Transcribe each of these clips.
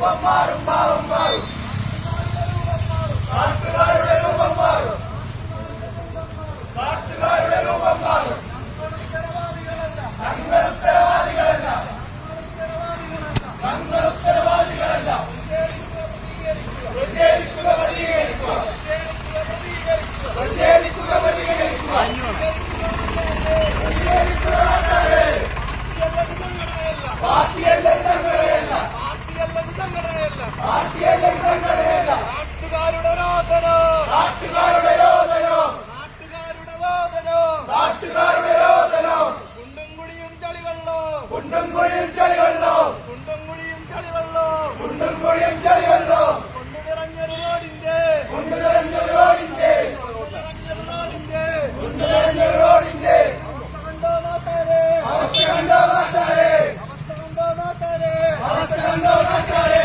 பாவம் பாவம் பாவம் നാട്ടുകാരുടെ രോദനോ. കുണ്ടും കുഴിയും ചളിവെള്ളോ കുണ്ടും കുഴിയും ചളിവെള്ളോ കുണ്ടും കുഴിയും ചളിവെള്ളോ കുണ്ടും കുഴിയും ചളിവെള്ളോ കൊണ്ടു നിറഞ്ഞൊരു റോഡിന്റെ കുണ്ടു നിറഞ്ഞ റോഡിന്റെ നിറഞ്ഞൊരു റോഡിന്റെ കുണ്ടു നിറഞ്ഞ റോഡിന്റെ അവസ്ഥ കണ്ടോ നാട്ടാരെ അവസ്ഥ കണ്ടോ നാട്ടാരെ അവസ്ഥ കണ്ടോ നാട്ടാരെ അവസ്ഥ കണ്ടോ നാട്ടാരെ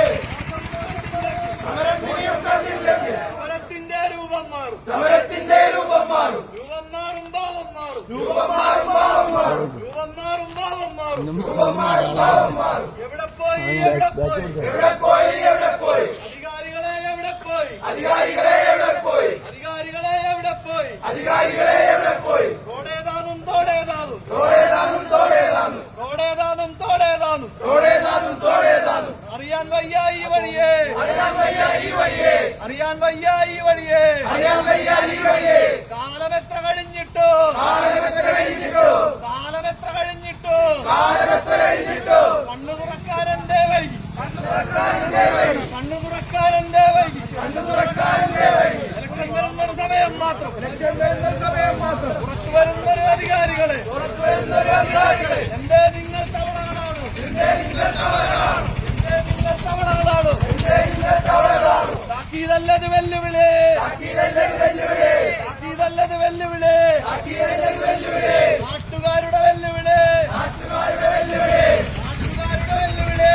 സമരം ഇനിയും കണ്ടില്ലെങ്കിൽ സമരത്തിന്റെ രൂപം മാറും. സമരത്തിന്റെ രൂപം മാറും. രൂപം മാറും ഭാവം മാറും. രൂപം മാറും ഭാവം മാറും. രൂപം മാറും ഭാവം മാറും. രൂപം മാറും ഭാവം മാറും. എവിടെ പോയി എവിടെ പോയി? എവിടെ പോയി എവിടെ പോയി? അധികാരികളെ എവിടെ പോയി? അധികാരികളെ എവിടെ പോയി? അധികാരികളെ എവിടെ പോയി? അധികാരികളെ എവിടെ പോയി? തോടേതാനും തോടേതാനും തോടേതാനും തോടേതാനും തോടേതാനും തോടേതാനും തോടേതാനും തോടേതാനും അറിയാൻ വയ്യ ഈ വഴിയേ അറിയാൻ വയ്യ ഈ വഴിയെ അറിയാൻ വയ്യ ഈ വഴിയെ. അറിയാൻ വയ്യ ഈ വഴിയെ. കാലം എത്ര കഴിഞ്ഞിട്ടോ? കാലമെത്ര കഴിഞ്ഞിട്ടോ? കാലം എത്ര കഴിഞ്ഞിട്ടോ? കാലമെത്ര കഴിഞ്ഞിട്ടോ? കണ്ണു തുറക്കാരെന്തേ വഴി. കണ്ണു തുറക്കാരന്റെ വഴി. താക്കീതല്ലത് വെല്ലുവിളി. താക്കീതല്ലേ വെല്ലുവിളി താക്കീതല്ലത് വെല്ലുവിളി. നാട്ടുകാരുടെ വെല്ലുവിളി. നാട്ടുകാരുടെ വെല്ലുവിളി. നാട്ടുകാരുടെ വെല്ലുവിളി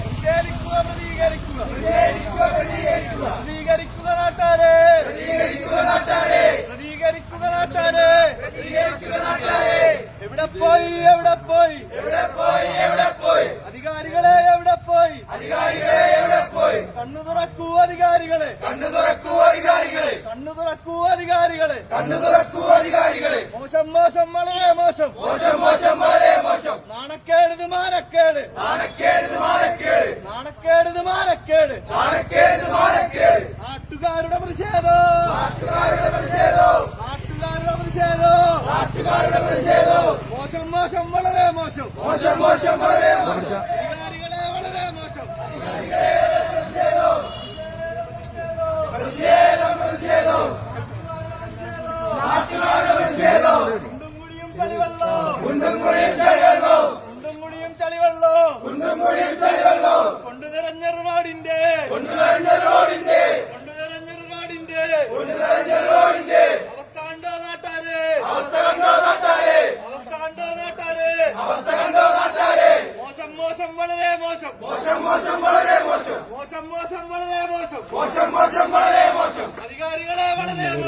പ്രതികരിക്കുക പ്രതികരിക്കുക. പ്രതികരിക്കുക പ്രതികരിക്കുക നാട്ടാരെ. പ്രതികരിക്കുക നാട്ടാരെ. പ്രതികരിക്കുക നാട്ടാരെ പ്രതികരിക്കുക നാട്ടാരെ എവിടെ പോയി എവിടെ പോയി? എവിടെ പോയി എവിടെ പോയി അധികാരികളെ എവിടെ പോയി? അധികാരികളെ കണ്ണു തുറക്കൂ അധികാരികളെ. കണ്ണു തുറക്കൂ അധികാരികളെ. കണ്ണു തുറക്കൂ അധികാരികളെ. കണ്ണു തുറക്കൂ അധികാരികളെ. മോശം മോശം വളരെ മോശം. മോശം മോശം വളരെ മോശം. നാണക്കേട് മാനക്കേട്. നാണക്കേട് മാനക്കേട്. നാണക്കേട് മാനക്കേട്. നാണക്കേട് മാനക്കേട്. നാട്ടുകാരുടെ പ്രതിഷേധം. നാട്ടുകാരുടെ പ്രതിഷേധോ. നാട്ടുകാരുടെ പ്രതിഷേധം. നാട്ടുകാരുടെ പ്രതിഷേധോ. മോശം മോശം വളരെ മോശം. മോശം മോശം വളരെ മോശം അധികാരികളെ വളരെ മോശം പ്രതിഷേധം പ്രതിഷേധവും നാട്ടുകാരുടെ പ്രതിഷേധവും കുണ്ടും കുഴിയും ചളിവെള്ളോ കുണ്ടും കുഴിയും ചളിവെള്ളോ കുണ്ടും കുഴിയും ചളിവെള്ളോ കുണ്ടും കുഴിയും ചളിവെള്ളോ കൊണ്ടു നിറഞ്ഞ റോഡിന്റെ കൊണ്ടു നിറഞ്ഞ റോഡിന്റെ കൊണ്ടു നിറഞ്ഞ റോഡിന്റെ കൊണ്ടു നിറഞ്ഞ റോഡിന്റെ അവസ്ഥ കണ്ടോ നാട്ടാരെ? അവസ്ഥ കണ്ടോ നാട്ടാരെ? അവസ്ഥ കണ്ടോ നാട്ടാരെ? അവസ്ഥ കണ്ടോ നാട്ടാരെ? മോശം മോശം വളരെ മോശം. മോശം മോശം വളരെ